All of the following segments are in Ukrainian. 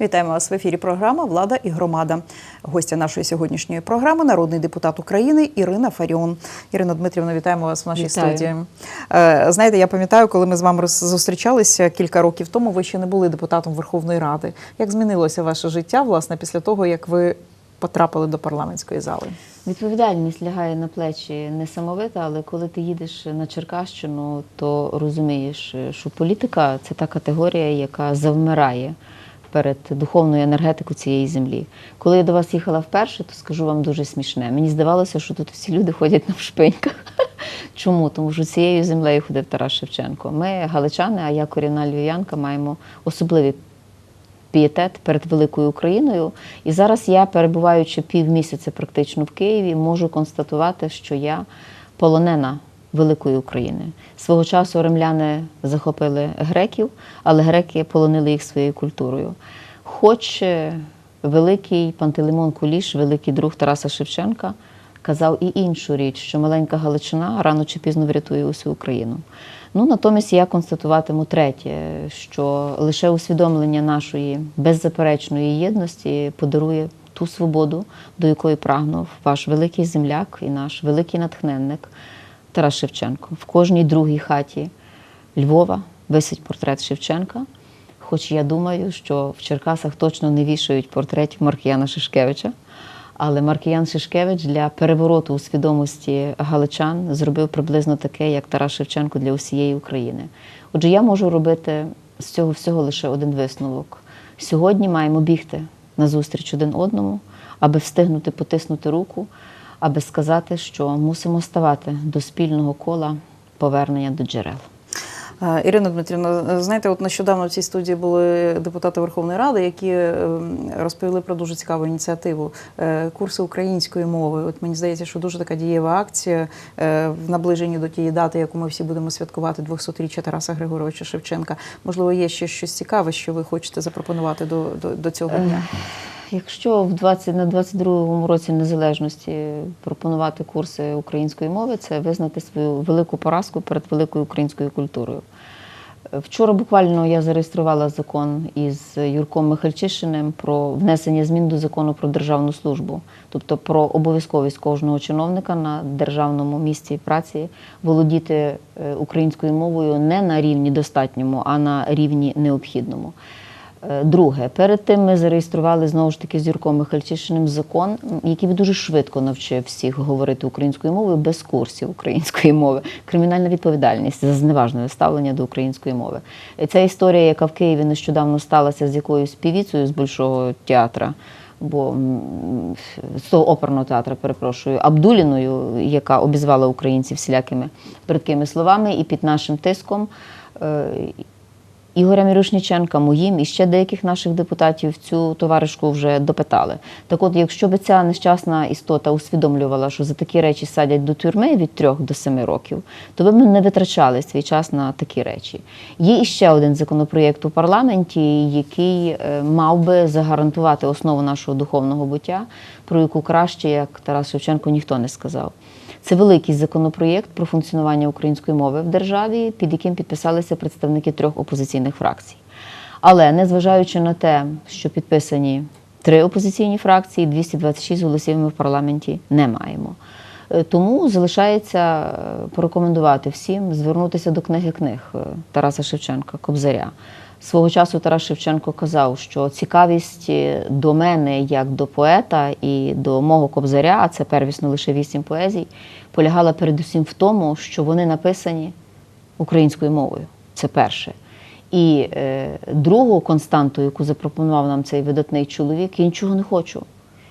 Вітаємо вас в ефірі. Програма Влада і громада. Гостя нашої сьогоднішньої програми народний депутат України Ірина Фаріон. Ірина Дмитрівна, вітаємо вас в нашій Вітаю. студії. Е, Знаєте, я пам'ятаю, коли ми з вами зустрічалися кілька років тому. Ви ще не були депутатом Верховної Ради. Як змінилося ваше життя, власне, після того, як ви потрапили до парламентської зали? Відповідальність лягає на плечі несамовита, але коли ти їдеш на Черкащину, то розумієш, що політика це та категорія, яка завмирає перед духовною енергетикою цієї землі. Коли я до вас їхала вперше, то скажу вам дуже смішне. Мені здавалося, що тут всі люди ходять на вшпиньках. Чому? Тому що цією землею ходив Тарас Шевченко. Ми, галичани, а я корінна львів'янка, маємо особливі пієтет перед великою Україною. І зараз я, перебуваючи півмісяця практично в Києві, можу констатувати, що я полонена великої України. Свого часу римляни захопили греків, але греки полонили їх своєю культурою. Хоч е, великий Пантелеймон Куліш, великий друг Тараса Шевченка, казав і іншу річ, що маленька Галичина рано чи пізно врятує усю Україну. Ну натомість я констатуватиму третє, що лише усвідомлення нашої беззаперечної єдності подарує ту свободу, до якої прагнув ваш великий земляк і наш великий натхненник Тарас Шевченко. В кожній другій хаті Львова висить портрет Шевченка. Хоч я думаю, що в Черкасах точно не вішають портретів Маркіяна Шишкевича. Але Маркіян Шишкевич для перевороту у свідомості галичан зробив приблизно таке, як Тарас Шевченко для усієї України. Отже, я можу робити з цього всього лише один висновок. Сьогодні маємо бігти назустріч один одному, аби встигнути потиснути руку, аби сказати, що мусимо ставати до спільного кола повернення до джерел. Е, Ірина Дмитрівна, знаєте, от нещодавно в цій студії були депутати Верховної Ради, які ем, розповіли про дуже цікаву ініціативу е, курси української мови. От мені здається, що дуже така дієва акція е, в наближенні до тієї дати, яку ми всі будемо святкувати 200-річчя Тараса Григоровича Шевченка. Можливо, є ще щось цікаве, що ви хочете запропонувати до, до, до цього дня. Якщо в 20, на 22-му році незалежності пропонувати курси української мови, це визнати свою велику поразку перед великою українською культурою. Вчора буквально я зареєструвала закон із Юрком Михальчишиним про внесення змін до закону про державну службу, тобто про обов'язковість кожного чиновника на державному місці праці володіти е, українською мовою не на рівні достатньому, а на рівні необхідному. Е, Друге, перед тим ми зареєстрували знову ж таки з Юрком Михальчишиним закон, який дуже швидко навчив всіх говорити українською мовою без курсів української мови. Кримінальна відповідальність за зневажне ставлення до української мови. Ця історія, яка в Києві нещодавно сталася з якоюсь півіцею з Большого театра. Бо з того оперного театру, перепрошую, Абдуліною, яка обізвала українців всілякими бридкими словами, і під нашим тиском е, Ігоря Мірошніченка, моїм і ще деяких наших депутатів цю товаришку вже допитали. Так от, якщо б ця нещасна істота усвідомлювала, що за такі речі садять до тюрми від трьох до семи років, то ви б не витрачали свій час на такі речі. Є іще один законопроєкт у парламенті, який е, мав би загарантувати основу нашого духовного буття, про яку краще, як Тарас Шевченко, ніхто не сказав. Це великий законопроєкт про функціонування української мови в державі, під яким підписалися представники трьох опозиційних фракцій. Але незважаючи на те, що підписані три опозиційні фракції, 226 голосів ми в парламенті не маємо. Е, Тому залишається е, порекомендувати всім звернутися до книги книг е, Тараса Шевченка Кобзаря. Свого часу Тарас Шевченко казав, що цікавість е, до мене як до поета і до мого кобзаря, а це первісно лише вісім поезій, полягала передусім в тому, що вони написані українською мовою. Це перше. І е, другу константу, яку запропонував нам цей видатний чоловік, я нічого не хочу.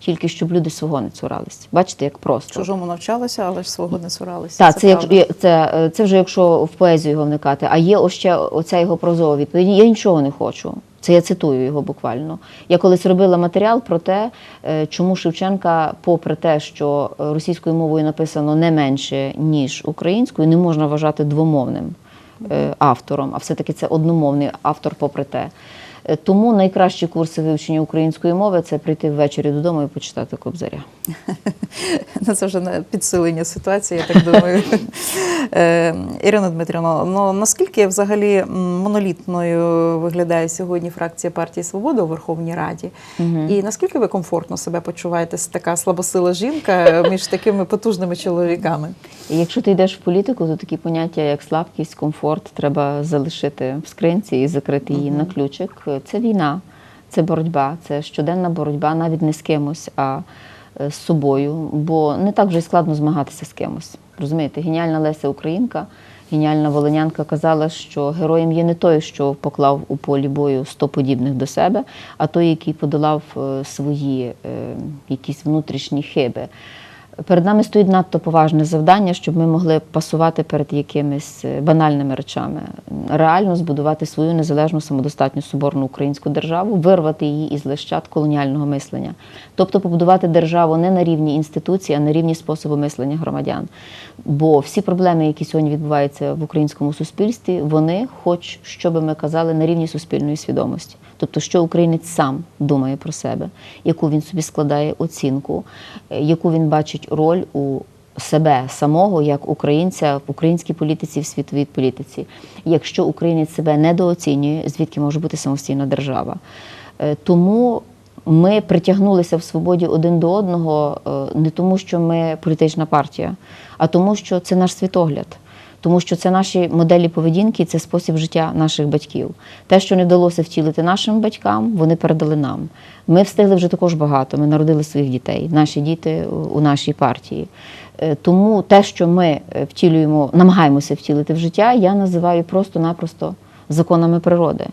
Тільки щоб люди свого не цурались. Бачите, як просто. Чужому навчалися, але ж свого не цуралися. Так, це, правда. якщо, це, е, це вже якщо в поезію його вникати. А є ось ще оця його прозова відповідь. Я нічого не хочу. Це я цитую його буквально. Я колись робила матеріал про те, е, чому Шевченка, попри те, що російською мовою написано не менше, ніж українською, не можна вважати двомовним е, автором, а все-таки це одномовний автор, попри те. Е, Тому найкращі курси вивчення української мови це прийти ввечері додому і почитати Кобзаря. Ну, це вже на підсилення ситуації, я так думаю. Е, Ірина Дмитрівна, ну наскільки взагалі монолітною виглядає сьогодні фракція партії Свобода у Верховній Раді? І наскільки ви комфортно себе почуваєте така слабосила жінка між такими потужними чоловіками? Якщо ти йдеш в політику, то такі поняття, як слабкість, комфорт, треба залишити в скринці і закрити її на ключик. Це війна, це боротьба, це щоденна боротьба навіть не з кимось, а е, з собою. Бо не так вже й складно змагатися з кимось. Розумієте, геніальна Леся Українка, геніальна волонянка казала, що героєм є не той, що поклав у полі бою 100 подібних до себе, а той, який подолав е, свої е, якісь внутрішні хиби. Перед нами стоїть надто поважне завдання, щоб ми могли пасувати перед якимись е, банальними речами, реально збудувати свою незалежну самодостатню соборну українську державу, вирвати її із лищат колоніального мислення, тобто побудувати державу не на рівні інституцій, а на рівні способу мислення громадян. Бо всі проблеми, які сьогодні відбуваються в українському суспільстві, вони, хоч що би ми казали, на рівні суспільної свідомості. Тобто, що українець сам думає про себе, яку він собі складає оцінку, е, яку він бачить роль у себе самого як українця в українській політиці, в світовій політиці. Якщо українець себе недооцінює, звідки може бути самостійна держава? Е, Тому ми притягнулися в свободі один до одного е, не тому, що ми політична партія, а тому, що це наш світогляд. Тому що це наші моделі поведінки, це спосіб життя наших батьків. Те, що не вдалося втілити нашим батькам, вони передали нам. Ми встигли вже також багато. Ми народили своїх дітей, наші діти у нашій партії. Е, Тому те, що ми е, втілюємо, намагаємося втілити в життя, я називаю просто-напросто законами природи.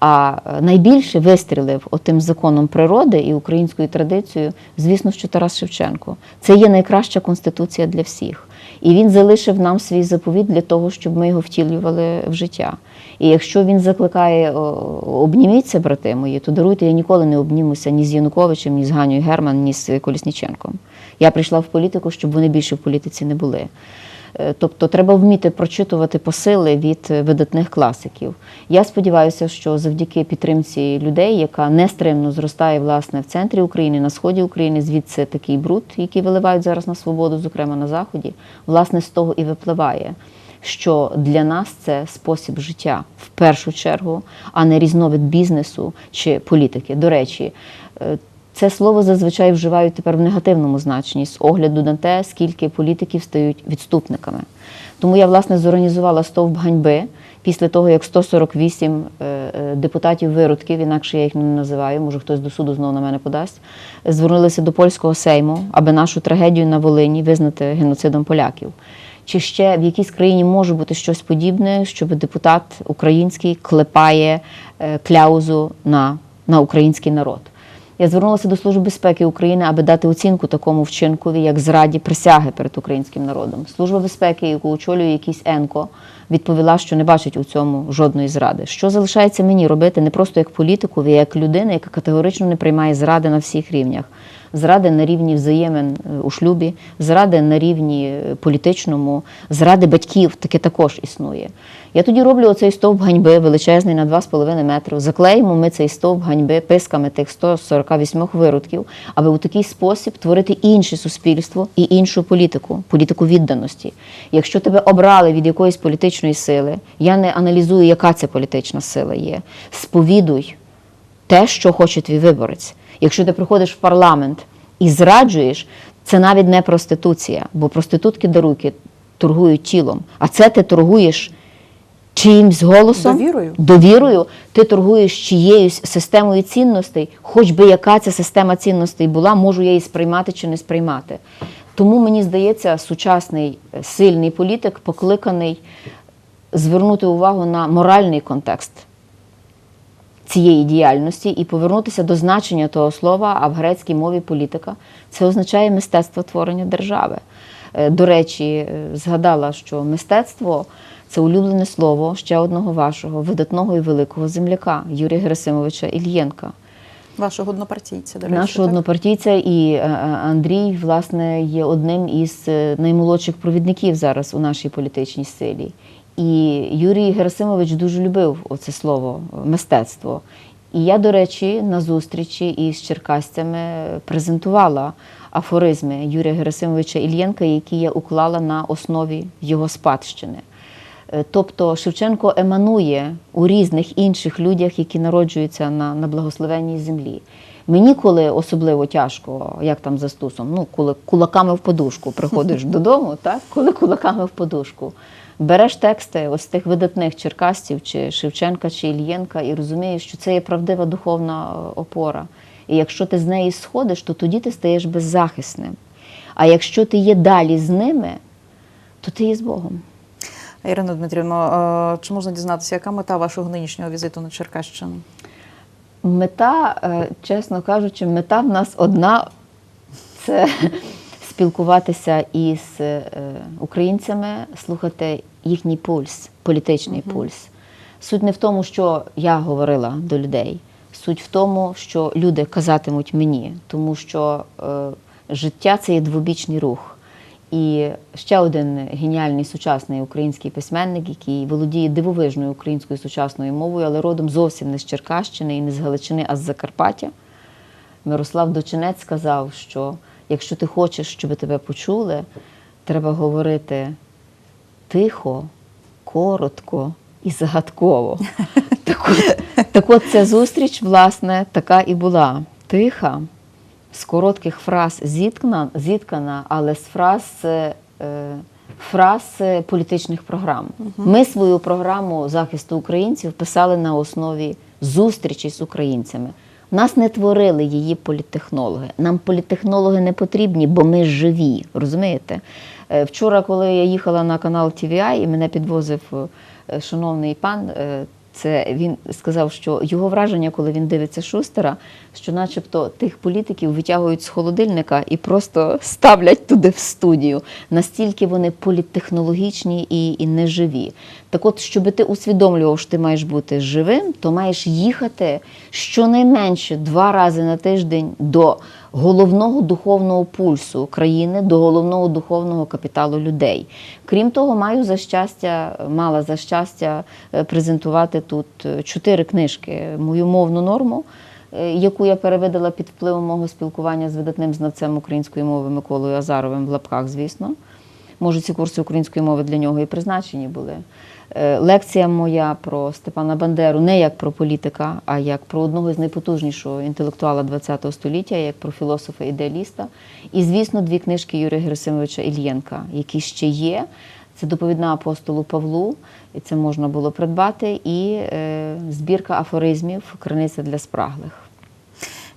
А е, найбільше вистрілив отим законом природи і українською традицією, звісно, що Тарас Шевченко. Це є найкраща конституція для всіх. І він залишив нам свій заповіт для того, щоб ми його втілювали в життя. І якщо він закликає обніміться, брати мої, то даруйте, я ніколи не обнімуся ні з Януковичем, ні з Ганею Герман, ні з Колісніченком. Я прийшла в політику, щоб вони більше в політиці не були. Е, Тобто треба вміти прочитувати посили від е, видатних класиків. Я сподіваюся, що завдяки підтримці людей, яка нестримно зростає власне в центрі України, на сході України, звідси такий бруд, який виливають зараз на свободу, зокрема на заході, власне з того і випливає. Що для нас це спосіб життя в першу чергу, а не різновид бізнесу чи політики. До речі, е, це слово зазвичай вживають тепер в негативному значенні з огляду на те, скільки політиків стають відступниками. Тому я власне зорганізувала стовп ганьби після того, як 148 е, е, депутатів виродків, інакше я їх не називаю, може хтось до суду знову на мене подасть, звернулися до польського сейму, аби нашу трагедію на Волині визнати геноцидом поляків. Чи ще в якійсь країні може бути щось подібне, щоб депутат український клепає е, кляузу на, на український народ? Я звернулася до Служби безпеки України, аби дати оцінку такому вчинкові, як зраді присяги перед українським народом. Служба безпеки, яку очолює якийсь Енко, відповіла, що не бачить у цьому жодної зради. Що залишається мені робити не просто як політикові, а як людина, яка категорично не приймає зради на всіх рівнях. Зради на рівні взаємин е, у шлюбі, зради на рівні е, політичному, зради батьків таке також існує. Я тоді роблю оцей стовп ганьби величезний на 2,5 метри. Заклеїмо ми цей стовп ганьби писками тих 148 виродків, аби у такий спосіб творити інше суспільство і іншу політику, політику відданості. Якщо тебе обрали від якоїсь політичної сили, я не аналізую, яка це політична сила є. Сповідуй те, що хоче твій виборець. Якщо ти приходиш в парламент і зраджуєш, це навіть не проституція, бо проститутки даруйки торгують тілом, а це ти торгуєш чиїмсь голосом, Довірою. довірою, ти торгуєш чиєюсь системою цінностей, хоч би яка ця система цінностей була, можу я її сприймати чи не сприймати. Тому мені здається, сучасний е, сильний політик покликаний звернути увагу на моральний контекст цієї діяльності і повернутися до значення того слова, а в грецькій мові політика це означає мистецтво творення держави. Е, До речі, е, згадала, що мистецтво це улюблене слово ще одного вашого видатного і великого земляка Юрія Герасимовича Ільєнка. Вашого однопартійця, до речі. Нашого так? однопартійця і е, е, Андрій, власне, є одним із е, наймолодших провідників зараз у нашій політичній силі. І Юрій Герасимович дуже любив оце слово мистецтво. І я, до речі, на зустрічі із черкасцями презентувала афоризми Юрія Герасимовича Ільєнка, які я уклала на основі його спадщини. Е, Тобто Шевченко еманує у різних інших людях, які народжуються на, на благословенній землі. Мені, коли особливо тяжко, як там за стусом, ну, коли кулаками в подушку приходиш додому, так? коли кулаками в подушку, береш тексти ось тих видатних черкасців, чи Шевченка, чи Ільєнка, і розумієш, що це є правдива духовна е, опора. І якщо ти з неї сходиш, то тоді ти стаєш беззахисним. А якщо ти є далі з ними, то ти є з Богом. Ірина Дмитрівна, е, чи можна дізнатися, яка мета вашого нинішнього візиту на Черкащину? Мета, е, чесно кажучи, мета в нас одна це спілкуватися із е, українцями, слухати їхній пульс, політичний пульс. Суть не в тому, що я говорила до людей. Суть в тому, що люди казатимуть мені, тому що е, життя це є двобічний рух. І ще один геніальний сучасний український письменник, який володіє дивовижною українською сучасною мовою, але родом зовсім не з Черкащини і не з Галичини, а з Закарпаття. Мирослав Дочинець сказав, що якщо ти хочеш, щоб тебе почули, треба говорити тихо, коротко і загадково. Так от, так от ця зустріч, власне, така і була. Тиха, з коротких фраз зіткна, зіткана, але з фраз, е, фраз е, політичних програм. Ми свою програму захисту українців писали на основі зустрічі з українцями. Нас не творили її політтехнологи. Нам політтехнологи не потрібні, бо ми живі. Розумієте? Е, Вчора, коли я їхала на канал TVI і мене підвозив е, шановний пан, це він сказав, що його враження, коли він дивиться Шустера, що, начебто, тих політиків витягують з холодильника і просто ставлять туди в студію. Настільки вони політтехнологічні і, і неживі. Так от, щоб ти усвідомлював, що ти маєш бути живим, то маєш їхати щонайменше два рази на тиждень до головного духовного пульсу країни, до головного духовного капіталу людей. Крім того, маю за щастя, мала за щастя е, презентувати тут е, чотири книжки, мою мовну норму. е, Яку я перевидала під впливом мого спілкування з видатним знавцем української мови Миколою Азаровим в лапках, звісно. Може, ці курси української мови для нього і призначені були. Е, Лекція моя про Степана Бандеру не як про політика, а як про одного з найпотужнішого інтелектуала ХХ століття, як про філософа-ідеаліста. І, звісно, дві книжки Юрія Герасимовича Ільєнка, які ще є. Це доповідна апостолу Павлу, і це можна було придбати, і е, збірка афоризмів Криниця для спраглих.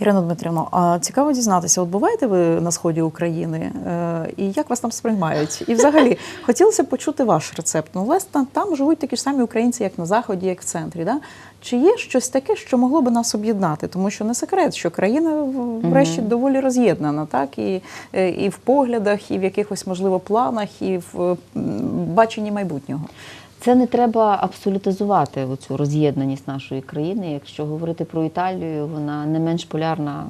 Ірина Дмитрівна, а цікаво дізнатися, от буваєте ви на сході України е, і як вас там сприймають? І взагалі хотілося б почути ваш рецепт. Ну, власне, там живуть такі ж самі українці, як на заході, як в центрі. Да? Чи є щось таке, що могло би нас об'єднати? Тому що не секрет, що країна врешті доволі роз'єднана, так і, е, і в поглядах, і в якихось можливо планах, і в баченні майбутнього. Це не треба абсолютизувати цю роз'єднаність нашої країни. Якщо говорити про Італію, вона не менш полярна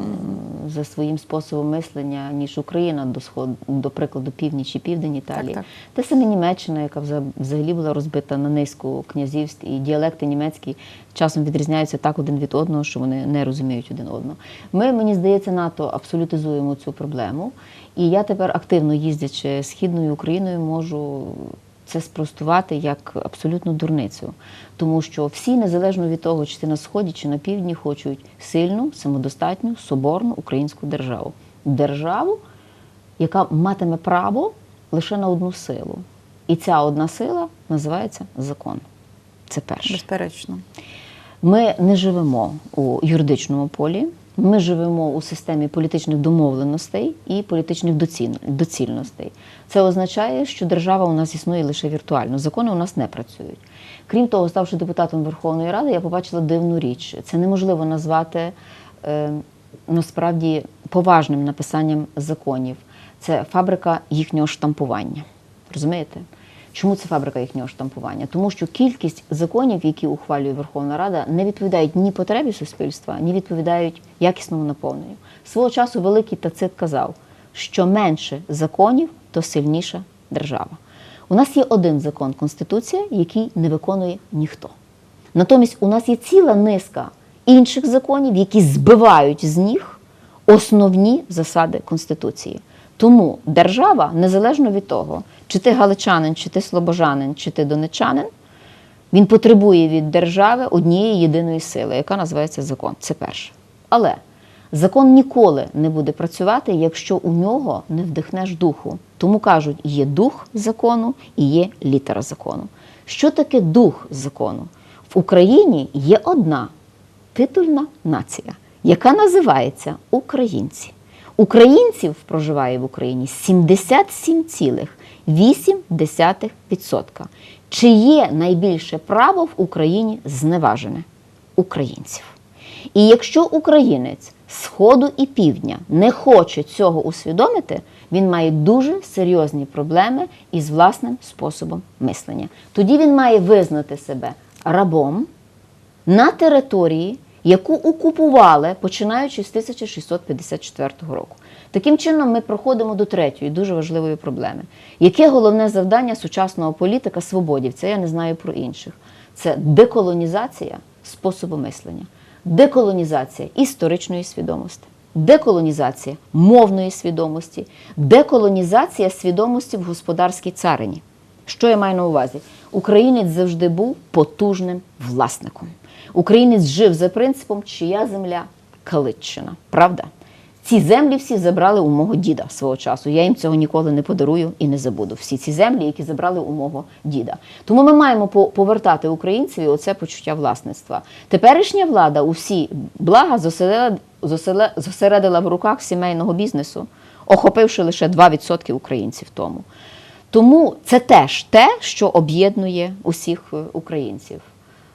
за своїм способом мислення, ніж Україна до сходу, до прикладу, північ і південь Італії. так. Те саме Німеччина, яка вза- взагалі була розбита на низку князівств, і діалекти німецькі часом відрізняються так один від одного, що вони не розуміють один одного. Ми, мені здається, НАТО абсолютизуємо цю проблему. І я тепер активно їздячи східною Україною, можу це спростувати як абсолютну дурницю. Тому що всі, незалежно від того, чи ти на сході, чи на півдні, хочуть сильну, самодостатню, соборну українську державу. Державу, яка матиме право лише на одну силу. І ця одна сила називається закон. Це перше. Безперечно. Ми не живемо у юридичному полі, ми живемо у системі політичних домовленостей і політичних доцільностей. Це означає, що держава у нас існує лише віртуально. Закони у нас не працюють. Крім того, ставши депутатом Верховної Ради, я побачила дивну річ. Це неможливо назвати е, насправді поважним написанням законів. Це фабрика їхнього штампування. Розумієте? Чому це фабрика їхнього штампування? Тому що кількість законів, які ухвалює Верховна Рада, не відповідають ні потребі суспільства, ні відповідають якісному наповненню. Свого часу великий Тацит казав, що менше законів, то сильніша держава. У нас є один закон Конституція, який не виконує ніхто. Натомість у нас є ціла низка інших законів, які збивають з ніг основні засади Конституції. Тому держава, незалежно від того, чи ти галичанин, чи ти слобожанин, чи ти донечанин, він потребує від держави однієї єдиної сили, яка називається закон. Це перше. Але закон ніколи не буде працювати, якщо у нього не вдихнеш духу. Тому кажуть, є дух закону і є літера закону. Що таке дух закону? В Україні є одна титульна нація, яка називається українці. Українців проживає в Україні 77,8%. Чи є найбільше право в Україні зневажене? Українців. І якщо українець Сходу і Півдня не хоче цього усвідомити, він має дуже серйозні проблеми із власним способом мислення. Тоді він має визнати себе рабом на території, яку окупували починаючи з 1654 року. Таким чином, ми проходимо до третьої дуже важливої проблеми. Яке головне завдання сучасного політика свободівця? Я не знаю про інших. Це деколонізація способу мислення, деколонізація історичної свідомості, деколонізація мовної свідомості, деколонізація свідомості в господарській царині. Що я маю на увазі? Українець завжди був потужним власником. Українець жив за принципом, чия земля Калитчина. Правда? Ці землі всі забрали у мого діда свого часу. Я їм цього ніколи не подарую і не забуду. Всі ці землі, які забрали у мого діда. Тому ми маємо по- повертати українцеві оце почуття власництва. Теперішня влада усі блага зосередила в руках сімейного бізнесу, охопивши лише 2% українців тому. Тому це теж те, що об'єднує усіх е, українців.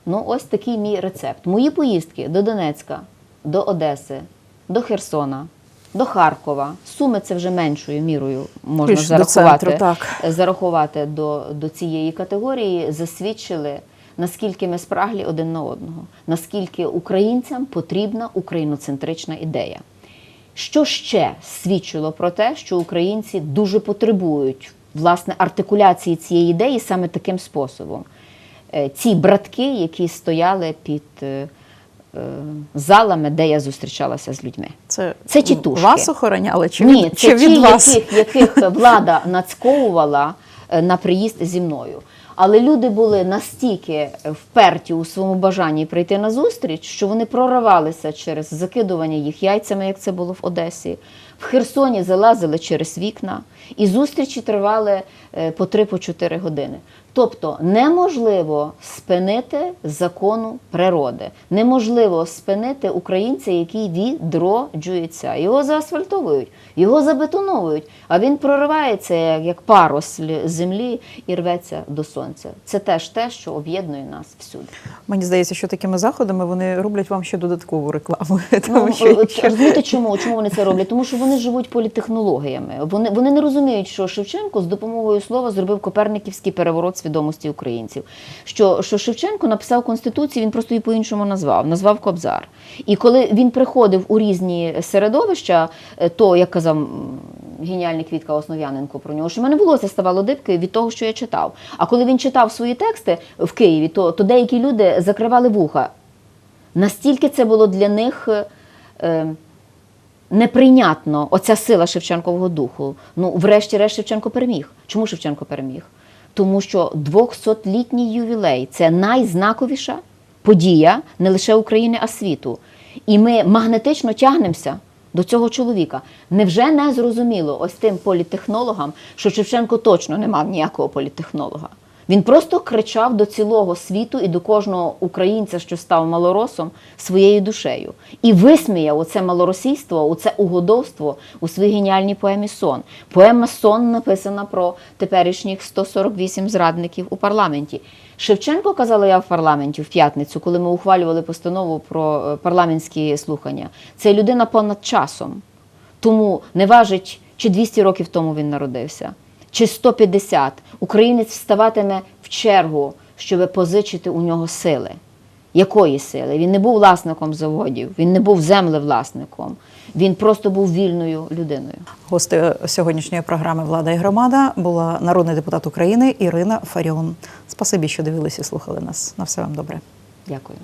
Ну, ось такий мій рецепт. Мої поїздки до Донецька, до Одеси, до Херсона, до Харкова. Суми це вже меншою мірою можна до зарахувати, центру, так. зарахувати до, до цієї категорії, засвідчили, наскільки ми спраглі один на одного, наскільки українцям потрібна україноцентрична ідея. Що ще свідчило про те, що українці дуже потребують власне артикуляції цієї ідеї саме таким способом? Е, Ці братки, які стояли під е, е, залами, де я зустрічалася з людьми. Це, Це тітушки. Вас охороняли чи, Ні, від, це чи ті, вас? Яких, яких влада нацьковувала на приїзд зі мною. Але люди були настільки вперті у своєму бажанні прийти на зустріч, що вони проривалися через закидування їх яйцями, як це було в Одесі. В Херсоні залазили через вікна, і зустрічі тривали е, по 3-4 години. Тобто неможливо спинити закону природи, неможливо спинити українця, який відроджується. Його заасфальтовують, його забетоновують, а він проривається як, паросль землі і рветься до сонця. Це теж те, що об'єднує нас всюди. Мені здається, що такими заходами вони роблять вам ще додаткову рекламу. Тому Ну, що розумієте, чому? Чому вони це роблять? Тому що вони живуть політехнологіями. Вони, вони не розуміють, що Шевченко з допомогою слова зробив коперниківський переворот свідомості українців. Що, що Шевченко написав Конституцію, він просто її по-іншому назвав, назвав Кобзар. І коли він приходив у різні середовища, е, то, як казав геніальний Квітка Основ'яненко про нього, що в мене волосся ставало дибки від того, що я читав. А коли він читав свої тексти в Києві, то, то деякі люди закривали вуха. Настільки це було для них е, неприйнятно, оця сила Шевченкового духу. Ну, врешті-решт, Шевченко переміг. Чому Шевченко переміг? Тому що 200-літній ювілей це найзнаковіша подія не лише України, а світу. І ми магнетично тягнемося до цього чоловіка. Невже не зрозуміло ось тим політехнологам, що Шевченко точно не мав ніякого політехнолога? Він просто кричав до цілого світу і до кожного українця, що став малоросом, своєю душею. І висміяв оце малоросійство, оце угодовство у своїй геніальній поемі Сон. Поема Сон написана про теперішніх 148 зрадників у парламенті. Шевченко казала я в парламенті в п'ятницю, коли ми ухвалювали постанову про е, парламентські слухання. Це людина понад часом. Тому не важить, чи 200 років тому він народився, чи 150. Українець вставатиме в чергу, щоб позичити у нього сили. Якої сили? Він не був власником заводів, він не був землевласником, він просто був вільною людиною. Гости сьогоднішньої програми Влада і громада була народний депутат України Ірина Фаріон. Спасибі, що дивилися і слухали нас. На все вам добре. Дякую.